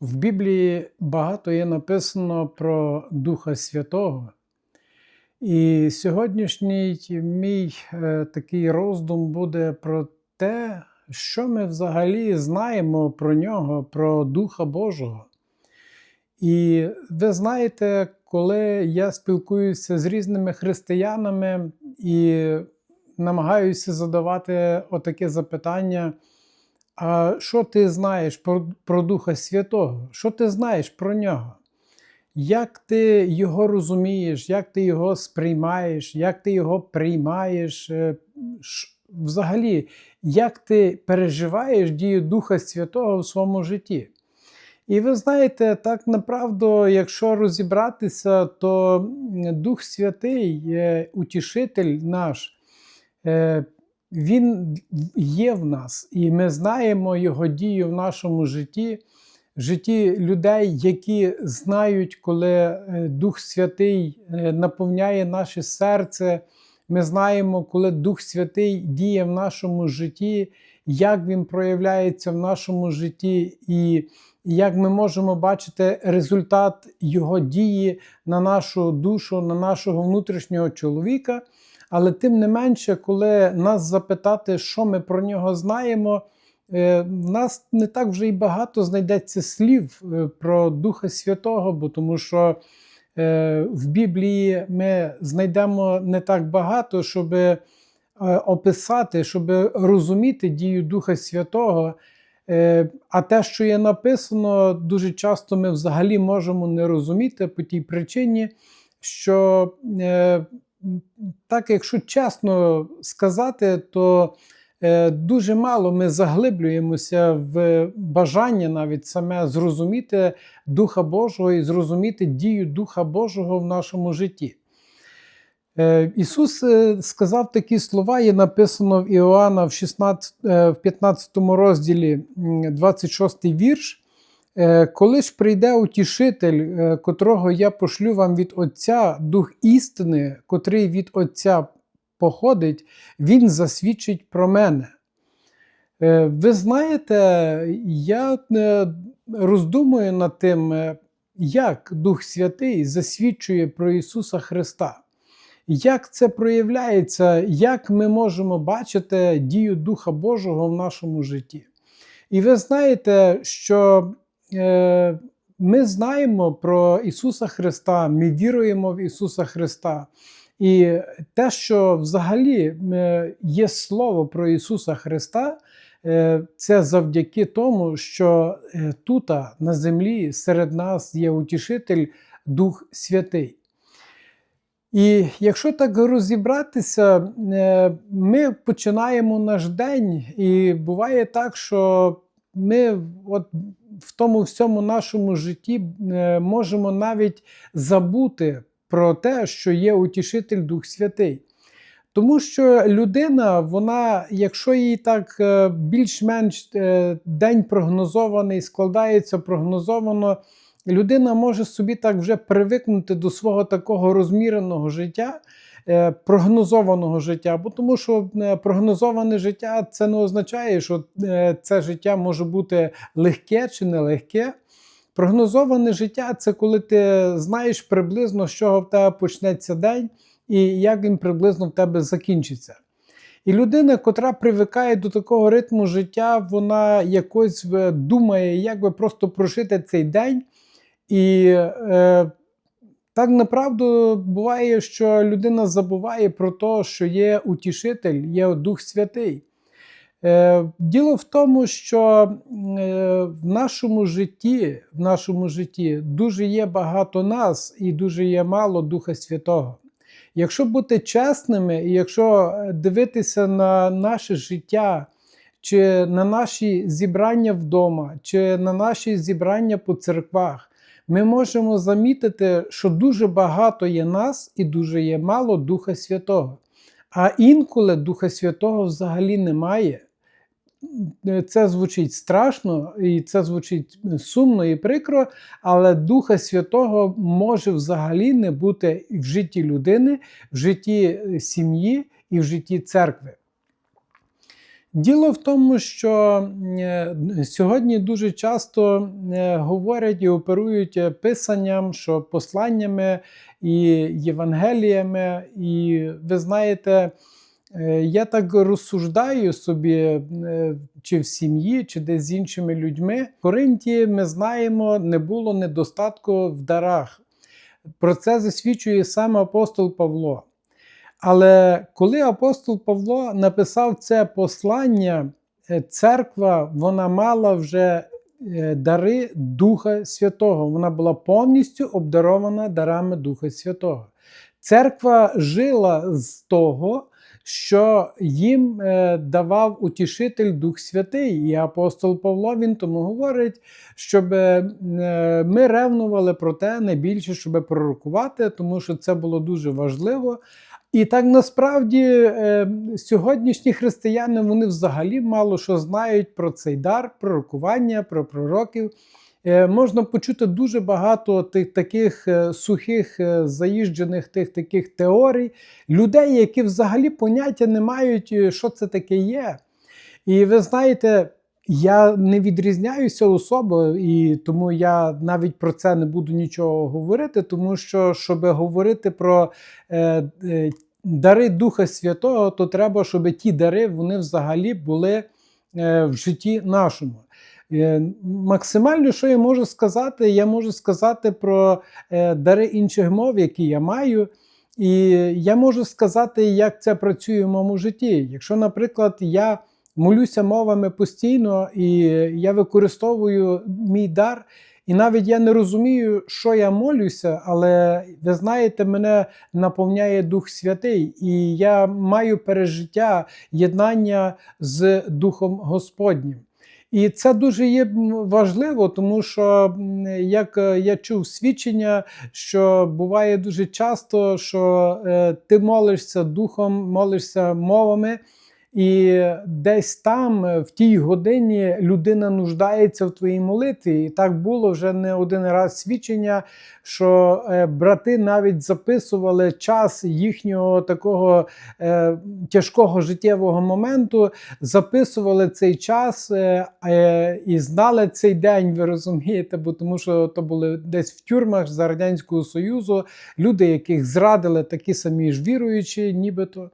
В Біблії багато є написано про Духа Святого. І сьогоднішній мій е, такий роздум буде про те, що ми взагалі знаємо про нього, про Духа Божого. І ви знаєте, коли я спілкуюся з різними християнами і намагаюся задавати отаке запитання. А що ти знаєш про, про Духа Святого? Що ти знаєш про нього? Як ти його розумієш, як ти його сприймаєш, як ти його приймаєш? Е, Взагалі, як ти переживаєш дію Духа Святого в своєму житті? І ви знаєте, так направду, якщо розібратися, то Дух Святий, утішитель наш, е, він є в нас, і ми знаємо його дію в нашому житті, в житті людей, які знають, коли е, Дух Святий е, наповняє наше серце. Ми знаємо, коли Дух Святий діє в нашому житті, як він проявляється в нашому житті, і як ми можемо бачити результат його дії на нашу душу, на нашого внутрішнього чоловіка. Але тим не менше, коли нас запитати, що ми про нього знаємо, е, в нас не так вже й багато знайдеться слів е, про Духа Святого, бо тому що е, в Біблії ми знайдемо не так багато, щоб описати, щоб розуміти дію Духа Святого. Е, А те, що є написано, дуже часто ми взагалі можемо не розуміти по тій причині, що е, так, якщо чесно сказати, то е, дуже мало ми заглиблюємося в бажання навіть саме зрозуміти Духа Божого і зрозуміти дію Духа Божого в нашому житті. Е, Ісус е, сказав такі слова, є написано в Іоанна в 16, е, в 15 розділі, 26 вірш. Е, Коли ж прийде утішитель, е, котрого я пошлю вам від Отця, Дух істини, котрий від Отця походить, Він засвідчить про мене. Е, Ви знаєте, я роздумую над тим, як Дух Святий засвідчує про Ісуса Христа. Як це проявляється, як ми можемо бачити дію Духа Божого в нашому житті? І ви знаєте, що ми знаємо про Ісуса Христа, ми віруємо в Ісуса Христа. І те, що взагалі е, є слово про Ісуса Христа, е, це завдяки тому, що е, тут, на землі, серед нас є утішитель Дух Святий. І якщо так розібратися, е, ми починаємо наш день, і буває так, що ми от в тому всьому нашому житті е, можемо навіть забути про те, що є утішитель Дух Святий. Тому що людина, вона, якщо їй так е, більш-менш е, день прогнозований, складається прогнозовано, людина може собі так вже привикнути до свого такого розміреного життя, е, прогнозованого життя. Бо тому що е, прогнозоване життя це не означає, що е, це життя може бути легке чи нелегке. Прогнозоване життя це коли ти знаєш приблизно, з чого в тебе почнеться день і як він приблизно в тебе закінчиться. І людина, котра привикає до такого ритму життя, вона якось думає, як би просто прожити цей день. І е, так направду буває, що людина забуває про те, що є утішитель, є Дух Святий. Е, Діло в тому, що е, в нашому житті, в нашому житті дуже є багато нас і дуже є мало Духа Святого. Якщо бути чесними, і якщо дивитися на наше життя, чи на наші зібрання вдома, чи на наші зібрання по церквах, ми можемо замітити, що дуже багато є нас і дуже є мало Духа Святого. А інколи Духа Святого взагалі немає. Це звучить страшно, і це звучить сумно і прикро, але Духа Святого може взагалі не бути в житті людини, в житті сім'ї і в житті церкви. Діло в тому, що е, сьогодні дуже часто е, говорять і оперують е, писанням, що посланнями і Євангеліями, і ви знаєте, я так розсуждаю собі, чи в сім'ї, чи десь з іншими людьми. В Коринті ми знаємо, не було недостатку в дарах. Про це засвідчує саме апостол Павло. Але коли апостол Павло написав це послання, е, церква вона мала вже е, дари Духа Святого. Вона була повністю обдарована дарами Духа Святого. Церква жила з того, що їм е, давав утішитель Дух Святий. І апостол Павло він тому говорить, щоб ми ревнували про те найбільше, щоб пророкувати, тому що це було дуже важливо. І так насправді е, сьогоднішні християни вони взагалі мало що знають про цей дар, пророкування, про пророків. Е, можна почути дуже багато тих таких е, сухих, е, заїжджених тих таких теорій, людей, які взагалі поняття не мають, що це таке є. І ви знаєте, я не відрізняюся особою, і тому я навіть про це не буду нічого говорити, тому що, щоб говорити про е, е, дари Духа Святого, то треба, щоб ті дари вони взагалі були е, в житті нашому. Е, Максимально, що я можу сказати, я можу сказати про е, дари інших мов, які я маю. І я можу сказати, як це працює в моєму житті. Якщо, наприклад, я молюся мовами постійно, і я використовую мій дар, і навіть я не розумію, що я молюся, але ви знаєте, мене наповняє Дух Святий, і я маю пережиття єднання з Духом Господнім. І це дуже є важливо, тому що як е, я чув свідчення, що буває дуже часто, що е, ти молишся духом, молишся мовами. І десь там, е, в тій годині, людина нуждається в твоїй молитві. І так було вже не один раз свідчення, що е, брати навіть записували час їхнього такого е, тяжкого життєвого моменту, записували цей час і знали цей день, ви розумієте, бо тому що то були десь в тюрмах за Радянського Союзу, люди, яких зрадили, такі самі ж віруючі, нібито.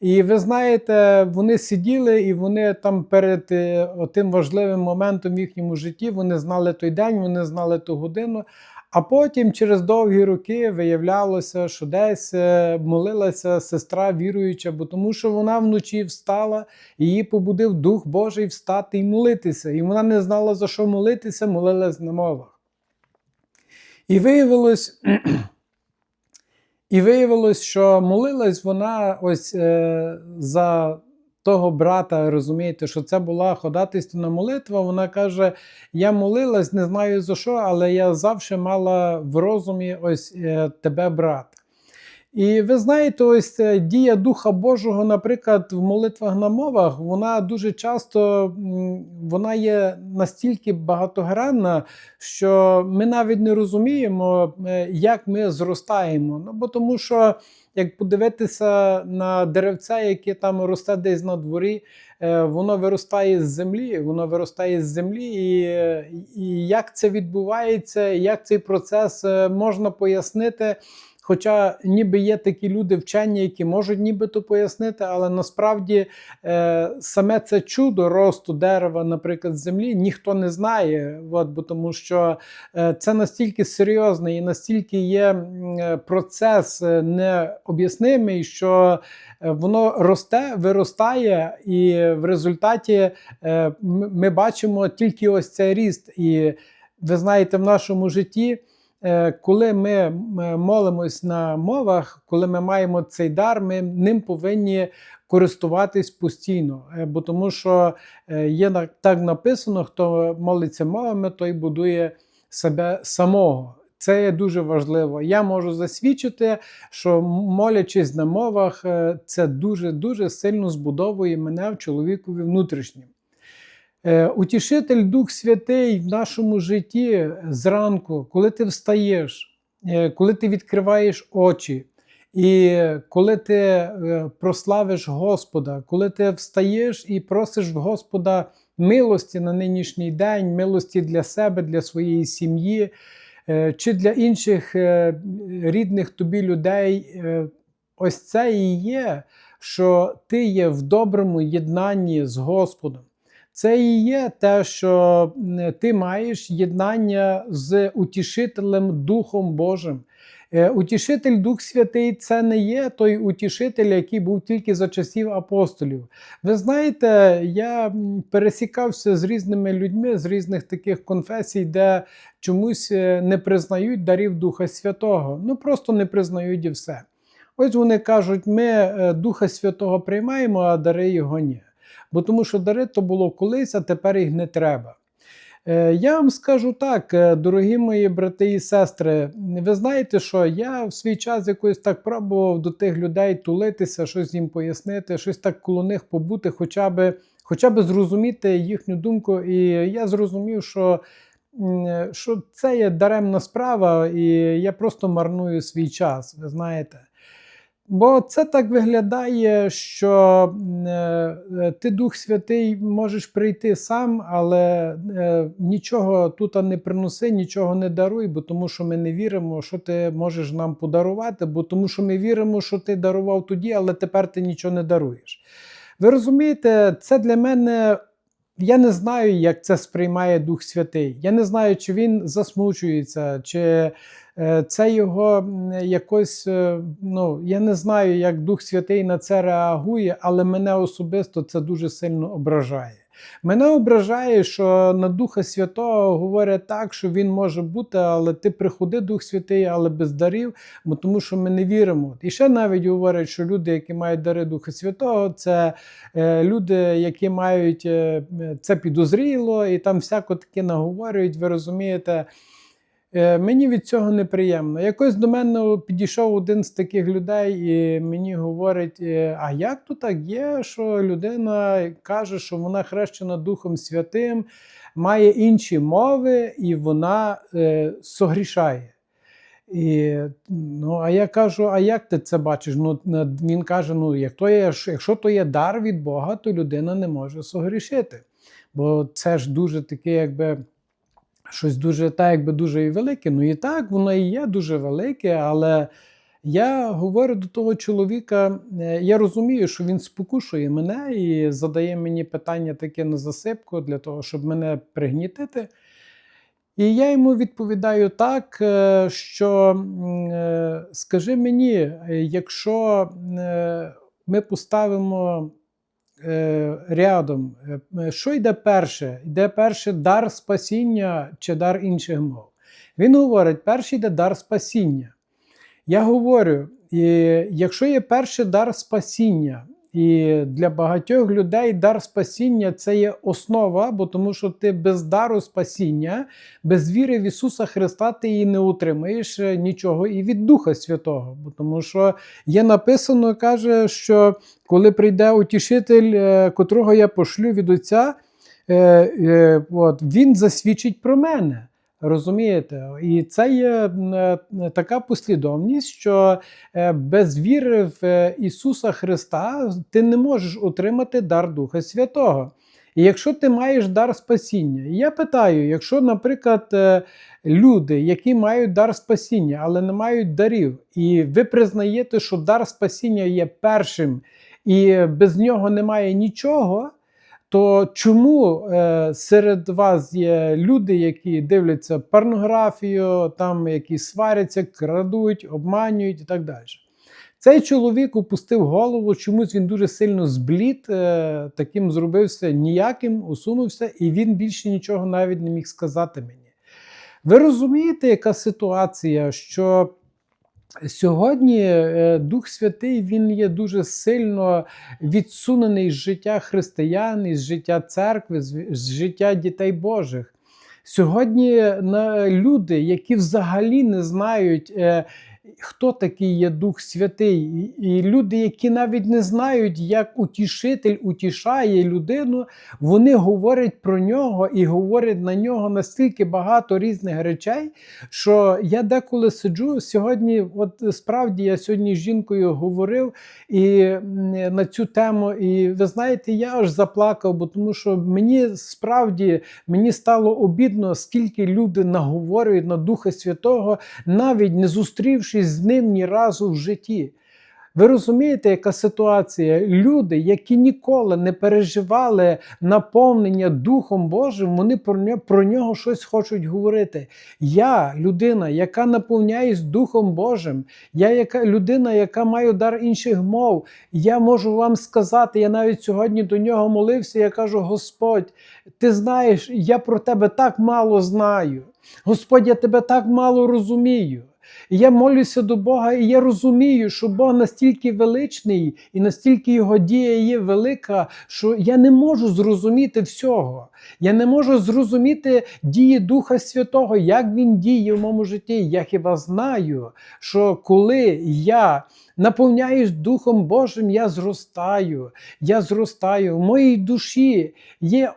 І ви знаєте, вони сиділи і вони там перед е, тим важливим моментом в їхньому житті вони знали той день, вони знали ту годину. А потім, через довгі роки, виявлялося, що десь е, молилася сестра віруюча, бо тому що вона вночі встала, її побудив Дух Божий встати і молитися. І вона не знала, за що молитися, молилась на мовах. І виявилось. І виявилось, що молилась вона ось е, за того брата, розумієте, що це була ходатайственна молитва. Вона каже: Я молилась, не знаю за що, але я завжди мала в розумі ось е, тебе, брат. І ви знаєте, ось е, дія Духа Божого, наприклад, в молитвах на мовах, вона дуже часто вона є настільки багатогранна, що ми навіть не розуміємо, е, як ми зростаємо. Ну, бо тому що, як подивитися на деревце, яке там росте десь на дворі, е, воно виростає з землі, воно виростає з землі, і, і як це відбувається, як цей процес можна пояснити. Хоча ніби є такі люди вчені, які можуть нібито пояснити, але насправді е, саме це чудо росту дерева, наприклад, з землі, ніхто не знає, от, бо тому що е, це настільки серйозний і настільки є е, процес е, необ'яснимий, що е, воно росте, виростає, і в результаті е, ми бачимо тільки ось цей ріст. І ви знаєте, в нашому житті. Е, коли ми молимось на мовах, коли ми маємо цей дар, ми ним повинні користуватись постійно. Е, бо тому що е, є так написано: хто молиться мовами, той будує себе самого. Це є дуже важливо. Я можу засвідчити, що молячись на мовах, це дуже дуже сильно збудовує мене в чоловікові внутрішнім. Е, утішитель Дух Святий в нашому житті зранку, коли ти встаєш, е, коли ти відкриваєш очі, І коли ти е, прославиш Господа, коли ти встаєш і просиш в Господа милості на нинішній день, милості для себе, для своєї сім'ї чи для інших рідних тобі людей, ось це і є, що ти є в доброму єднанні з Господом. Це і є те, що ти маєш єднання з утішителем Духом Божим. Е, Утішитель Дух Святий це не є той утішитель, який був тільки за часів апостолів. Ви знаєте, я пересікався з різними людьми з різних таких конфесій, де чомусь е, не признають дарів Духа Святого. Ну просто не признають і все. Ось вони кажуть, ми е, Духа Святого приймаємо, а дари його ні. Бо тому що дари то було колись, а тепер їх не треба. Е, Я вам скажу так, е, дорогі мої брати і сестри, ви знаєте, що я в свій час якось так пробував до тих людей тулитися, щось їм пояснити, щось так коло них побути, хоча би, хоча би зрозуміти їхню думку. І я зрозумів, що, е, що це є даремна справа, і я просто марную свій час, ви знаєте. Бо це так виглядає, що е, е, ти Дух Святий можеш прийти сам, але е, нічого тут не приноси, нічого не даруй, бо тому що ми не віримо, що ти можеш нам подарувати, бо тому що ми віримо, що ти дарував тоді, але тепер ти нічого не даруєш. Ви розумієте, це для мене. Я не знаю, як це сприймає Дух Святий. Я не знаю, чи він засмучується, чи е, це його якось. е, Ну, я не знаю, як Дух Святий на це реагує, але мене особисто це дуже сильно ображає. Мене ображає, що на Духа Святого говорять так, що він може бути, але ти приходи, Дух Святий, але без дарів, бо тому що ми не віримо. І ще навіть говорять, що люди, які мають дари Духа Святого, це е, люди, які мають е, це підозріло, і там всяко таке наговорюють, ви розумієте. Е, Мені від цього неприємно. Якось до мене підійшов один з таких людей і мені говорить: е, а як то так є, що людина каже, що вона хрещена Духом Святим, має інші мови і вона е, согрішає. І, ну, а я кажу: а як ти це бачиш? Ну, він каже: ну, як то є, якщо то є дар від Бога, то людина не може согрішити. Бо це ж дуже таке, якби щось дуже так, якби дуже і велике. Ну і так, воно і є дуже велике, але я говорю до того чоловіка, е, я розумію, що він спокушує мене і задає мені питання таке на засипку для того, щоб мене пригнітити. І я йому відповідаю так, е, що е, скажи мені, якщо ми поставимо рядом, е, що йде перше? Йде перше дар спасіння чи дар інших мов? Він говорить, перший йде дар спасіння. Я говорю, якщо є перший дар спасіння, і для багатьох людей дар спасіння це є основа, бо тому що ти без дару спасіння, без віри в Ісуса Христа, ти і не отримаєш е, нічого і від Духа Святого. Бо тому що є написано, каже, що коли прийде утішитель, е, котрого я пошлю від Отця, е, от, він засвідчить про мене. Розумієте? І це є е, така послідовність, що е, без віри в е, Ісуса Христа ти не можеш отримати дар Духа Святого. І якщо ти маєш дар спасіння, я питаю, якщо, наприклад, люди, які мають дар спасіння, але не мають дарів, і ви признаєте, що дар спасіння є першим, і без нього немає нічого, то чому е, серед вас є люди, які дивляться порнографію, там які сваряться, крадуть, обманюють і так далі? Цей чоловік опустив голову, чомусь він дуже сильно зблід, е, таким зробився ніяким, усунувся, і він більше нічого навіть не міг сказати мені. Ви розумієте, яка ситуація, що сьогодні е, Дух Святий він є дуже сильно відсунений з життя християн, із життя церкви, з життя дітей Божих. Сьогодні на люди, які взагалі не знають, е, хто такий є Дух Святий. І- люди, які навіть не знають, як утішитель утішає людину, вони говорять про нього і говорять на нього настільки багато різних речей, що я деколи сиджу сьогодні. От справді я сьогодні з жінкою говорив і на цю тему, і ви знаєте, я аж заплакав, бо тому що мені справді мені стало обідно, скільки люди наговорюють на Духа Святого, навіть не зустрівшись з ним ні разу в житті. Ви розумієте, яка ситуація? Люди, які ніколи не переживали наповнення Духом Божим, вони про нього, про нього щось хочуть говорити. Я людина, яка наповняюсь Духом Божим, я яка людина, яка має дар інших мов. Я можу вам сказати, я навіть сьогодні до нього молився. Я кажу: Господь, ти знаєш, я про тебе так мало знаю. Господь, я тебе так мало розумію. Я молюся до Бога, і я розумію, що Бог настільки величний і настільки його дія є велика, що я не можу зрозуміти всього. Я не можу зрозуміти дії Духа Святого, як він діє в моєму житті. Я хіба знаю, що коли я наповняюсь Духом Божим, я зростаю, я зростаю. В моїй душі є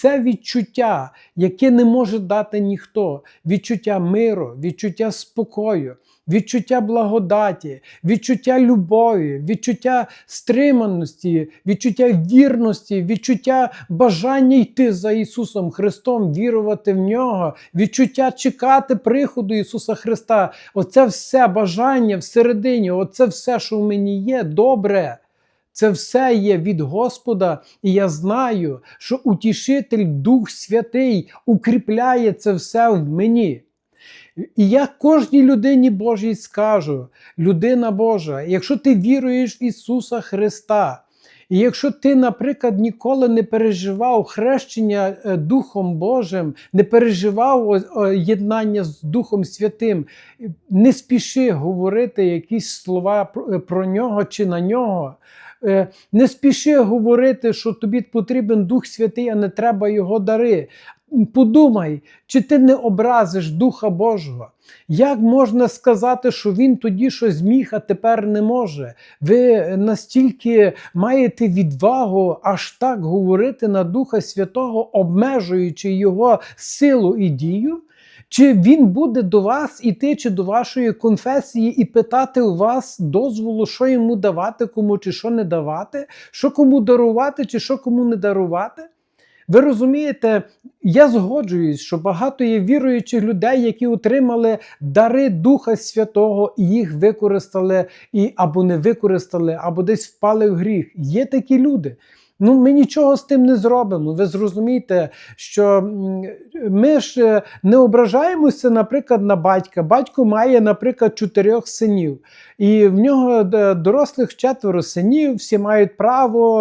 це відчуття, яке не може дати ніхто. Відчуття миру, відчуття спокою, відчуття благодаті, відчуття любові, відчуття стриманості, відчуття вірності, відчуття бажання йти за Ісусом Христом, вірувати в нього, відчуття чекати приходу Ісуса Христа. Оце все бажання всередині, оце все, що в мені є, добре. Це все є від Господа, і я знаю, що утішитель Дух Святий укріпляє це все в мені. І я кожній людині Божій скажу: людина Божа, якщо ти віруєш в Ісуса Христа, і якщо ти, наприклад, ніколи не переживав хрещення е, Духом Божим, не переживав єднання з Духом Святим, не спіши говорити якісь слова е, про нього чи на нього. Е, Не спіши говорити, що тобі потрібен Дух Святий, а не треба його дари. Подумай, чи ти не образиш Духа Божого? Як можна сказати, що він тоді щось зміг, а тепер не може? Ви настільки маєте відвагу аж так говорити на Духа Святого, обмежуючи його силу і дію? Чи він буде до вас іти, чи до вашої конфесії, і питати у вас дозволу, що йому давати, кому чи що не давати, що кому дарувати, чи що кому не дарувати? Ви розумієте, я згоджуюсь, що багато є віруючих людей, які отримали дари Духа Святого і їх використали, і або не використали, або десь впали в гріх. Є такі люди. Ну, ми нічого з тим не зробимо. Ви зрозумієте, що ми ж е, не ображаємося, наприклад, на батька. Батько має, наприклад, чотирьох синів, і в нього е, дорослих четверо синів, всі мають право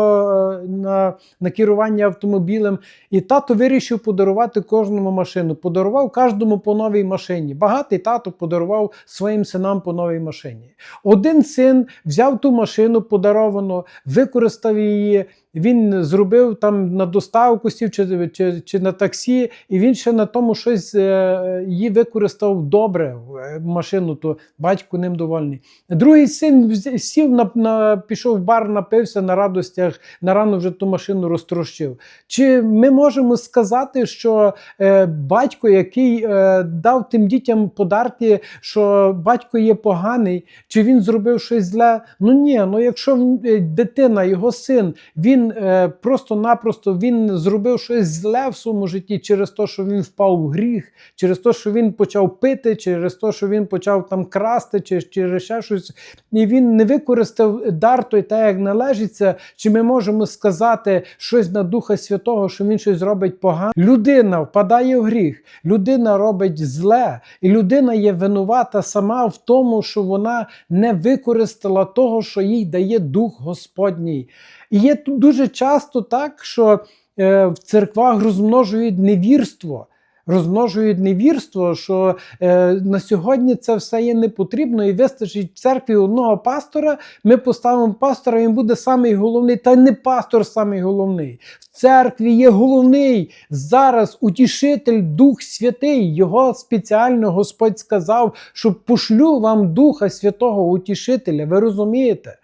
е, на, на керування автомобілем. І тато вирішив подарувати кожному машину. Подарував кожному по новій машині. Багатий тато подарував своїм синам по новій машині. Один син взяв ту машину подаровану, використав її. Він зробив там на доставку сів чи, чи, чи на таксі, і він ще на тому щось е, її використав добре, е, машину, то батько ним довольний. Другий син сів на, на пішов в бар, напився на радостях, на рано вже ту машину розтрощив. Чи ми можемо сказати, що е, батько, який е, дав тим дітям подарки, що батько є поганий, чи він зробив щось зле? Ну ні, ну якщо е, дитина, його син, він е, просто-напросто він зробив щось зле в своєму житті через те, що він впав в гріх, через те, що він почав пити, через те, що він почав там красти, чи через ще щось, і він не використав дар той так, як належиться, чи ми можемо сказати щось на Духа Святого, що він щось зробить погано? Людина впадає в гріх, людина робить зле, і людина є винувата сама в тому, що вона не використала того, що їй дає Дух Господній. І є дуже часто так, що е, в церквах розмножують невірство. розмножують невірство, що е, на сьогодні це все є не потрібно, і вистачить в церкві одного пастора. Ми поставимо пастора, він буде самий головний. Та не пастор самий головний. В церкві є головний зараз утішитель, Дух Святий. Його спеціально Господь сказав, що пошлю вам Духа Святого Утішителя. Ви розумієте?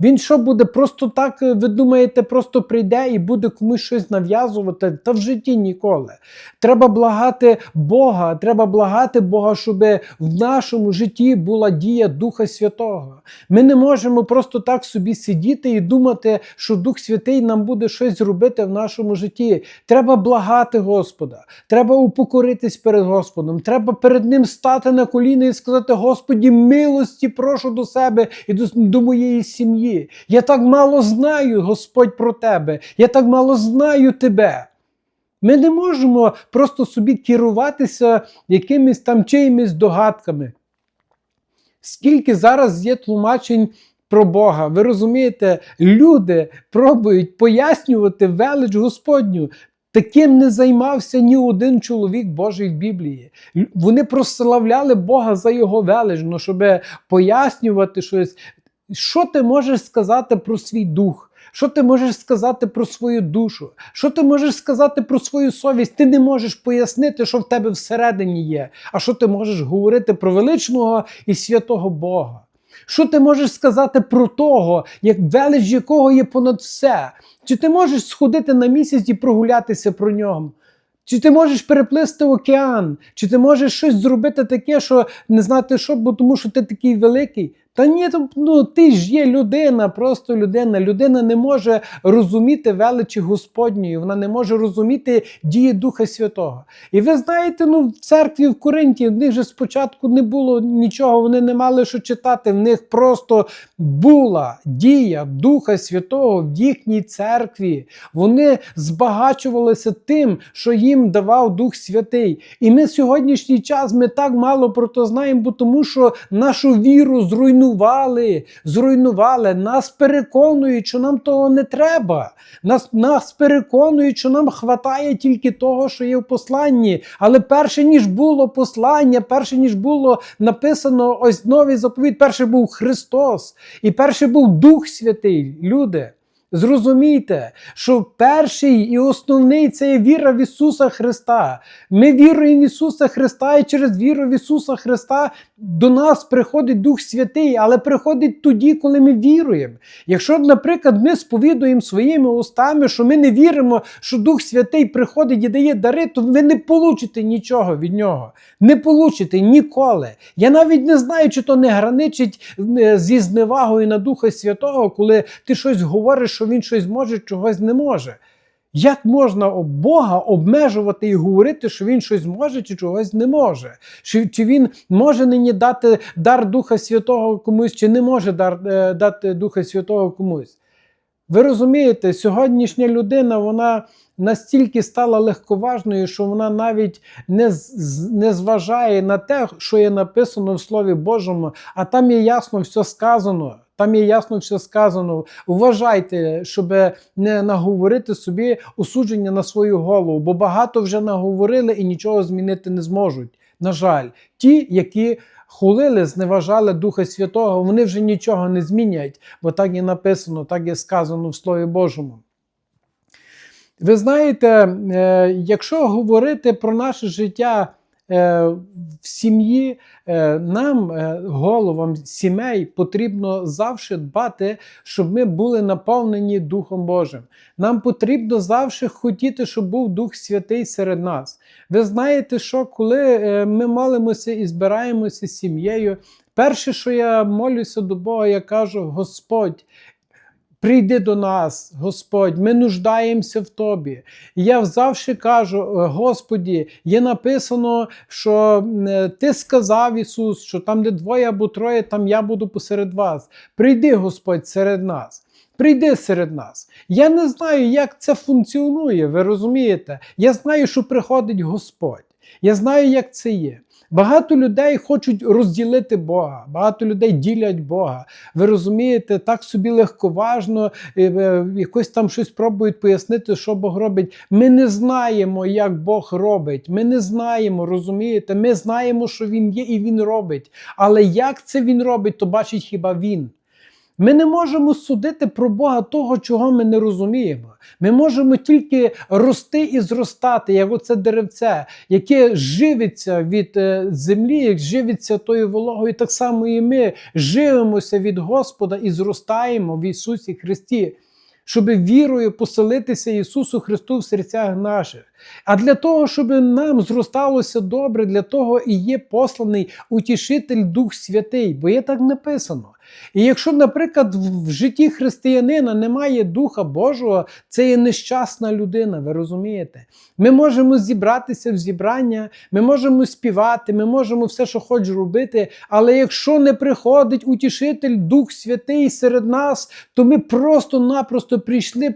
Він що буде просто так, ви думаєте, просто прийде і буде комусь щось нав'язувати? Та в житті ніколи. Треба благати Бога, треба благати Бога, щоб в нашому житті була дія Духа Святого. Ми не можемо просто так собі сидіти і думати, що Дух Святий нам буде щось робити в нашому житті. Треба благати Господа, треба упокоритись перед Господом, треба перед Ним стати на коліна і сказати: Господі, милості прошу до себе і до, до моєї сім'ї. Я так мало знаю, Господь, про тебе. Я так мало знаю тебе. Ми не можемо просто собі керуватися якимись там чиїмись догадками. Скільки зараз є тлумачень про Бога, ви розумієте, люди пробують пояснювати велич Господню. Таким не займався ні один чоловік Божий в Біблії. Вони прославляли Бога за його велич, ну, щоб пояснювати щось. Що ти можеш сказати про свій дух? Що ти можеш сказати про свою душу? Що ти можеш сказати про свою совість? Ти не можеш пояснити, що в тебе всередині є. А що ти можеш говорити про величного і святого Бога? Що ти можеш сказати про того, як велич якого є понад все? Чи ти можеш сходити на місяць і прогулятися про нього? Чи ти можеш переплисти океан? Чи ти можеш щось зробити таке, що не знати що, бо тому що ти такий великий? Та ні, ну ти ж є людина, просто людина. Людина не може розуміти величі Господньої, вона не може розуміти дії Духа Святого. І ви знаєте, ну в церкві в Коринті в них же спочатку не було нічого, вони не мали що читати. В них просто була дія Духа Святого в їхній церкві. Вони збагачувалися тим, що їм давав Дух Святий. І ми сьогоднішній час ми так мало про то знаємо, бо тому що нашу віру зруйнували, зруйнували, нас переконують, що нам того не треба. Нас, нас переконують, що нам хватає тільки того, що є в посланні. Але перше, ніж було послання, перше, ніж було написано ось новий заповідь, перше був Христос, і перше був Дух Святий. Люди. Зрозумійте, що перший і основний це є віра в Ісуса Христа. Ми віруємо в Ісуса Христа, і через віру в Ісуса Христа до нас приходить Дух Святий, але приходить тоді, коли ми віруємо. Якщо, наприклад, ми сповідуємо своїми устами, що ми не віримо, що Дух Святий приходить і дає дари, то ви не получите нічого від нього. Не получите ніколи. Я навіть не знаю, чи то не граничить е, зі зневагою на Духа Святого, коли ти щось говориш, що він щось може, чогось не може. Як можна Бога обмежувати і говорити, що він щось може чи чогось не може? Чи, чи він може нині дати дар Духа Святого комусь, чи не може дар, е, дати Духа Святого комусь? Ви розумієте, сьогоднішня людина вона настільки стала легковажною, що вона навіть не, не зважає на те, що є написано в Слові Божому, а там є ясно все сказано. Там є ясно все сказано. Вважайте, щоб не наговорити собі осудження на свою голову, бо багато вже наговорили і нічого змінити не зможуть. На жаль, ті, які хулили, зневажали Духа Святого, вони вже нічого не змінять, бо так і написано, так і сказано в Слові Божому. Ви знаєте, е, якщо говорити про наше життя в сім'ї, е, нам, е, головам сімей, потрібно завжди дбати, щоб ми були наповнені Духом Божим. Нам потрібно завжди хотіти, щоб був Дух Святий серед нас. Ви знаєте, що коли е, ми молимося і збираємося з сім'єю, перше, що я молюся до Бога, я кажу: Господь. Прийди до нас, Господь, ми нуждаємося в Тобі. І я завжди кажу: «Е, Господі, є написано, що е, Ти сказав Ісус, що там, де двоє або троє, там я буду посеред вас. Прийди, Господь, серед нас. Прийди серед нас. Я не знаю, як це функціонує, ви розумієте? Я знаю, що приходить Господь. Я знаю, як це є. Багато людей хочуть розділити Бога, багато людей ділять Бога. Ви розумієте, так собі легковажно, е, е, якось там щось пробують пояснити, що Бог робить. Ми не знаємо, як Бог робить. Ми не знаємо, розумієте? Ми знаємо, що Він є і Він робить. Але як це Він робить, то бачить хіба Він. Ми не можемо судити про Бога того, чого ми не розуміємо. Ми можемо тільки рости і зростати, як оце деревце, яке живиться від е, землі, як живиться тою вологою. Так само і ми живемося від Господа і зростаємо в Ісусі Христі, щоб вірою поселитися Ісусу Христу в серцях наших. А для того, щоб нам зросталося добре, для того і є посланий утішитель Дух Святий, бо є так написано. І якщо, наприклад, в житті християнина немає Духа Божого, це є нещасна людина, ви розумієте? Ми можемо зібратися в зібрання, ми можемо співати, ми можемо все, що хоч робити, але якщо не приходить утішитель Дух Святий серед нас, то ми просто-напросто прийшли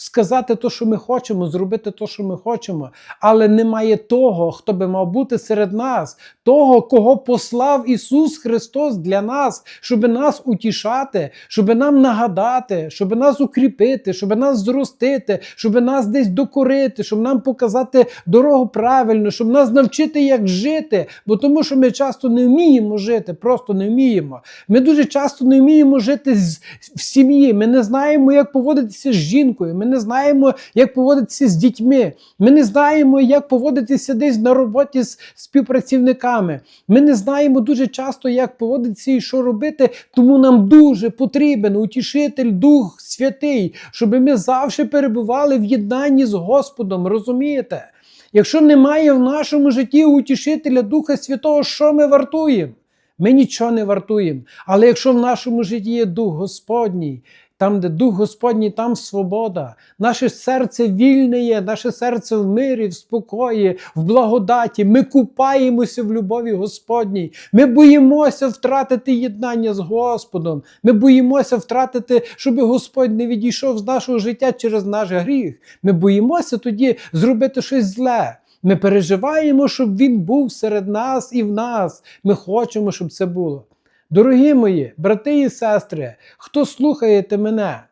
сказати те, що ми хочемо, зробити те, що ми хочемо, але немає того, хто би мав бути серед нас, того, кого послав Ісус Христос для нас, щоб нас утішати, щоб нам нагадати, щоб нас укріпити, щоб нас зростити, щоб нас десь докорити, щоб нам показати дорогу правильно, щоб нас навчити, як жити. Бо тому, що ми часто не вміємо жити, просто не вміємо. Ми дуже часто не вміємо жити з- в сім'ї. Ми не знаємо, як поводитися з жінкою. Ми не знаємо, як поводитися з дітьми. Ми не знаємо, як поводитися десь на роботі з співпрацівниками. Ми не знаємо дуже часто, як поводитися і що робити. Тому нам дуже потрібен утішитель Дух Святий, щоб ми завжди перебували в єднанні з Господом. Розумієте? Якщо немає в нашому житті утішителя Духа Святого, що ми вартуємо? Ми нічого не вартуємо. Але якщо в нашому житті є Дух Господній, там, де Дух Господній, там свобода. Наше серце вільне наше серце в мирі, в спокої, в благодаті. Ми купаємося в любові Господній. Ми боїмося втратити єднання з Господом. Ми боїмося втратити, щоб Господь не відійшов з нашого життя через наш гріх. Ми боїмося тоді зробити щось зле. Ми переживаємо, щоб Він був серед нас і в нас. Ми хочемо, щоб це було. Дорогі мої, брати і сестри, хто слухаєте мене,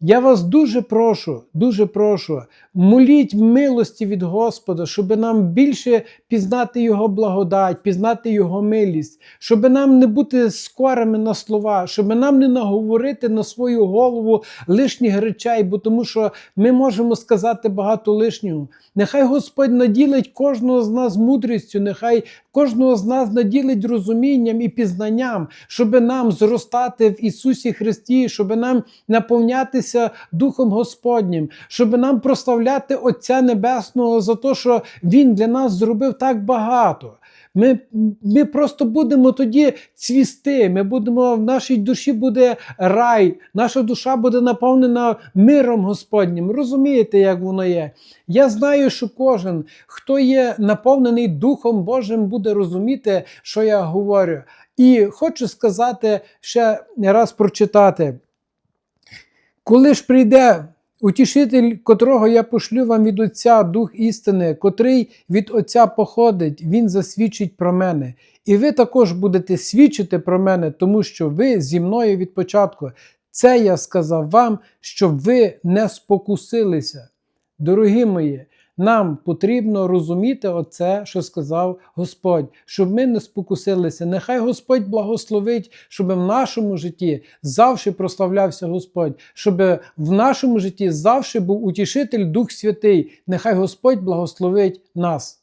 я вас дуже прошу, дуже прошу, моліть милості від Господа, щоб нам більше пізнати Його благодать, пізнати Його милість, щоб нам не бути скорими на слова, щоб нам не наговорити на свою голову лишніх речей, бо тому що ми можемо сказати багато лишнього. Нехай Господь наділить кожного з нас мудрістю, нехай кожного з нас наділить розумінням і пізнанням, щоб нам зростати в Ісусі Христі, щоб нам наповнятися Духом Господнім, щоб нам прославляти Отця Небесного за те, що Він для нас зробив так багато. Ми, ми просто будемо тоді цвісти. Ми будемо в нашій душі буде рай, наша душа буде наповнена миром Господнім. Розумієте, як воно є? Я знаю, що кожен, хто є наповнений Духом Божим, буде розуміти, що я говорю. І хочу сказати ще раз прочитати. Коли ж прийде утішитель, котрого я пошлю вам від Отця, Дух істини, котрий від Отця походить, Він засвідчить про мене. І ви також будете свідчити про мене, тому що ви зі мною від початку. Це я сказав вам, щоб ви не спокусилися. Дорогі мої, нам потрібно розуміти оце, що сказав Господь, щоб ми не спокусилися. Нехай Господь благословить, щоб в нашому житті завжди прославлявся Господь, щоб в нашому житті завжди був утішитель Дух Святий. Нехай Господь благословить нас.